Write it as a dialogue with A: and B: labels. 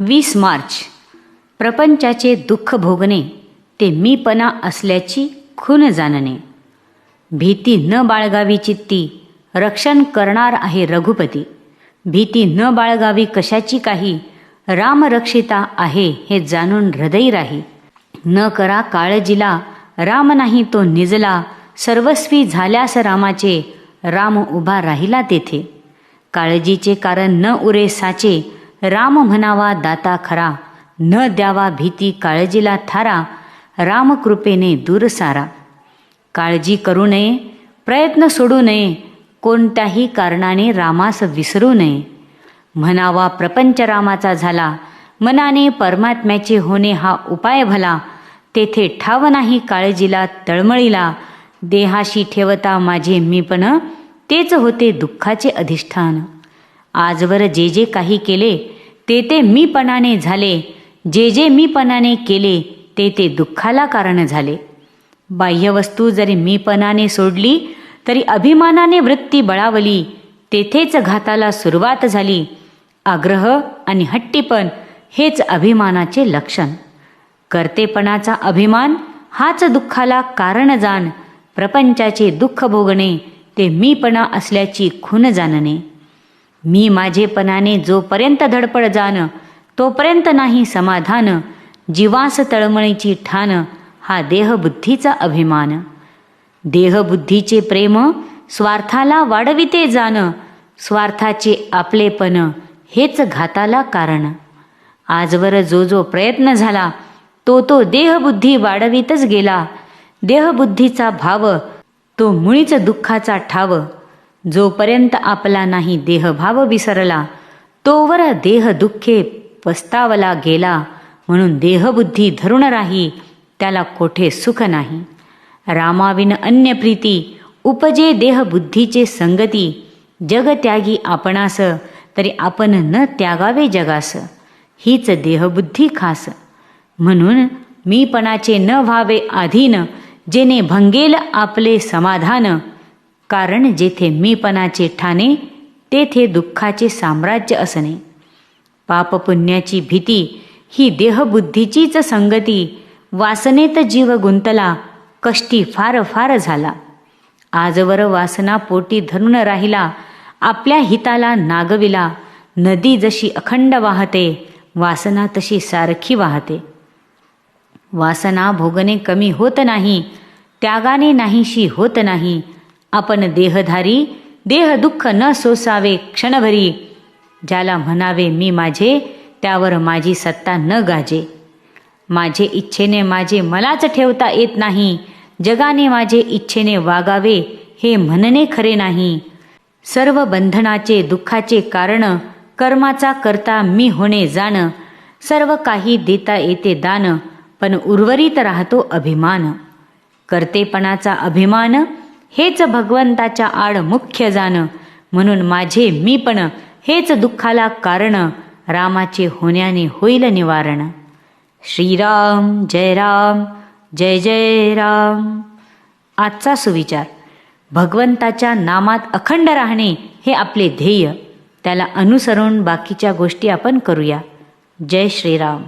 A: वीस मार्च. प्रपंचाचे दुःख भोगणे ते मीपणा असल्याची खून जाणणे. भीती न बाळगावी चित्ती रक्षण करणार आहे रघुपती. भीती न बाळगावी कशाची काही रामरक्षिता आहे हे जाणून हृदय राही. न करा काळजीला राम नाही तो निजला सर्वस्वी झाल्यास रामाचे राम उभा राहिला तेथे. काळजीचे कारण न उरे साचे राम म्हणावा दाता खरा. न द्यावा भीती काळजीला थारा. रामकृपेने दूर सारा. काळजी करू नये प्रयत्न सोडू नये. कोणत्याही कारणाने रामास विसरू नये. म्हणावा प्रपंच रामाचा झाला. मनाने परमात्म्याचे होणे हा उपाय भला. तेथे ठाव नाही काळजीला तळमळीला. देहाशी ठेवता माझे मीपण तेच होते दुःखाचे अधिष्ठान. आजवर जे जे काही केले ते ते मीपणाने झाले. जे जे मीपणाने केले ते ते दुःखाला कारण झाले. बाह्यवस्तू जरी मीपणाने सोडली तरी अभिमानाने वृत्ती बळावली. तेथेच घाताला सुरुवात झाली. आग्रह आणि हट्टीपण हेच अभिमानाचे लक्षण. कर्तेपणाचा अभिमान हाच दुःखाला कारण जाण. प्रपंचाचे दुःख भोगणे ते मीपणा असल्याची खून जाणणे. मी माझेपणाने जोपर्यंत धडपड जाण तोपर्यंत नाही समाधान जीवास तळमळीची ठाण हा देहबुद्धीचा अभिमान. देहबुद्धीचे प्रेम स्वार्थाला वाढविते जाण स्वार्थाचे आपलेपण हेच घाताला कारण. आजवर जो जो प्रयत्न झाला तो तो देहबुद्धी वाढवितच गेला. देहबुद्धीचा भाव तो मुळीच दुःखाचा ठाव. जोपर्यंत आपला नाही देहभाव विसरला तोवर देह दुःखे पस्तावला गेला म्हणून देहबुद्धी धरून राही त्याला कोठे सुख नाही. रामाविन अन्य प्रीती उपजे देहबुद्धीचे संगती जग त्यागी आपणास तरी आपण न त्यागावे जगास. हीच देहबुद्धी खास. म्हणून मीपणाचे न व्हावे आधीन जेने भंगेल आपले समाधान कारण जेथे मीपणाचे ठाणे तेथे दुःखाचे साम्राज्य असणे. पापपुण्याची भीती ही देहबुद्धीचीच संगती वासनेत जीव गुंतला कष्टी फार फार झाला. आजवर वासना पोटी धरून राहिला आपल्या हिताला नागविला नदी जशी अखंड वाहते वासना तशी सारखी वाहते. वासना भोगणे कमी होत नाही त्यागाने नाहीशी होत नाही आपण देहधारी देह दुःख न सोसावे क्षणभरी. ज्याला म्हणावे मी माझे त्यावर माझी सत्ता न गाजे. माझे इच्छेने माझे मलाच ठेवता येत नाही. जगाने माझे इच्छेने वागावे हे म्हणणे खरे नाही. सर्व बंधनाचे दुःखाचे कारण कर्माचा करता मी होणे जाण. सर्व काही देता येते दान पण उर्वरित राहतो अभिमान. कर्तेपणाचा अभिमान हेच भगवंताच्या आड मुख्य जाण. म्हणून माझे मी पण हेच दुःखाला कारण रामाचे होण्याने होईल निवारण. श्रीराम जय राम जय जय राम. आजचा सुविचार. भगवंताच्या नामात अखंड राहणे हे आपले ध्येय. त्याला अनुसरून बाकीच्या गोष्टी आपण करूया. जय श्रीराम.